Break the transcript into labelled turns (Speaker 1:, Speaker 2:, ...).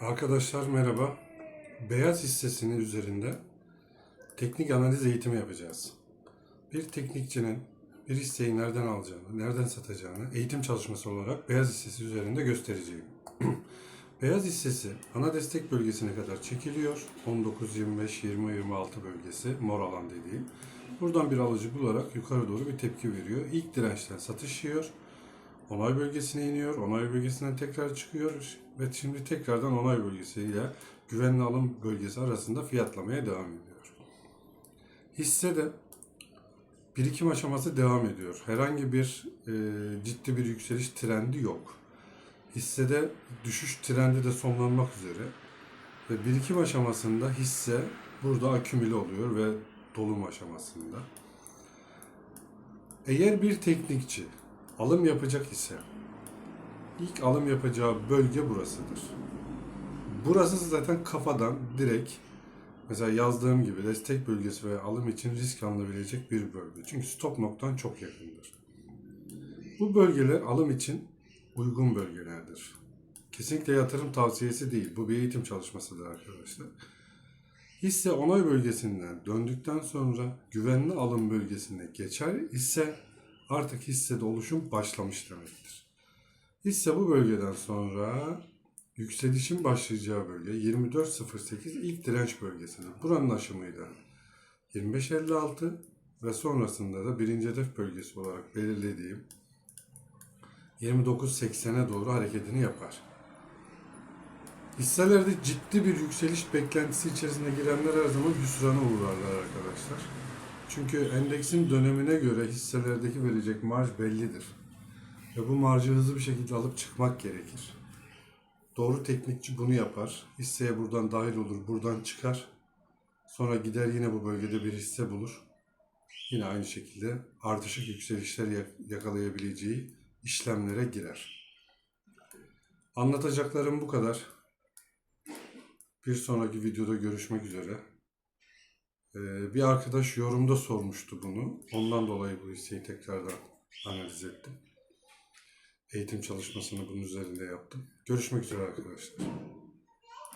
Speaker 1: Arkadaşlar merhaba. Beyaz hissesinin üzerinde teknik analiz eğitimi yapacağız. Bir teknikçinin bir hisseyi nereden alacağını, nereden satacağını eğitim çalışması olarak beyaz hissesi üzerinde göstereceğim. beyaz hissesi ana destek bölgesine kadar çekiliyor. 19, 25, 20, 26 bölgesi mor alan dediğim. Buradan bir alıcı bularak yukarı doğru bir tepki veriyor. İlk dirençten satış yiyor. Onay bölgesine iniyor. Onay bölgesinden tekrar çıkıyor ve şimdi tekrardan onay bölgesiyle güvenli alım bölgesi arasında fiyatlamaya devam ediyor. Hisse de birikim aşaması devam ediyor. Herhangi bir e, ciddi bir yükseliş trendi yok. Hissede düşüş trendi de sonlanmak üzere ve birikim aşamasında hisse burada akümüle oluyor ve dolum aşamasında. Eğer bir teknikçi alım yapacak ise ilk alım yapacağı bölge burasıdır. Burası zaten kafadan direkt mesela yazdığım gibi destek bölgesi ve alım için risk alınabilecek bir bölge. Çünkü stop noktan çok yakındır. Bu bölgeler alım için uygun bölgelerdir. Kesinlikle yatırım tavsiyesi değil. Bu bir eğitim çalışmasıdır arkadaşlar. Hisse onay bölgesinden döndükten sonra güvenli alım bölgesine geçer ise artık hissede oluşum başlamış demektir. Hisse bu bölgeden sonra yükselişin başlayacağı bölge 24.08 ilk direnç bölgesidir. Buranın aşımıyla 25.56 ve sonrasında da birinci hedef bölgesi olarak belirlediğim 29.80'e doğru hareketini yapar. Hisselerde ciddi bir yükseliş beklentisi içerisine girenler her zaman hüsrana uğrarlar arkadaşlar. Çünkü endeksin dönemine göre hisselerdeki verecek marj bellidir. Ve bu marjı hızlı bir şekilde alıp çıkmak gerekir. Doğru teknikçi bunu yapar. Hisseye buradan dahil olur, buradan çıkar. Sonra gider yine bu bölgede bir hisse bulur. Yine aynı şekilde artışık yükselişler yak- yakalayabileceği işlemlere girer. Anlatacaklarım bu kadar. Bir sonraki videoda görüşmek üzere. Ee, bir arkadaş yorumda sormuştu bunu. Ondan dolayı bu hisseyi tekrardan analiz ettim. Eğitim çalışmasını bunun üzerinde yaptım. Görüşmek üzere arkadaşlar.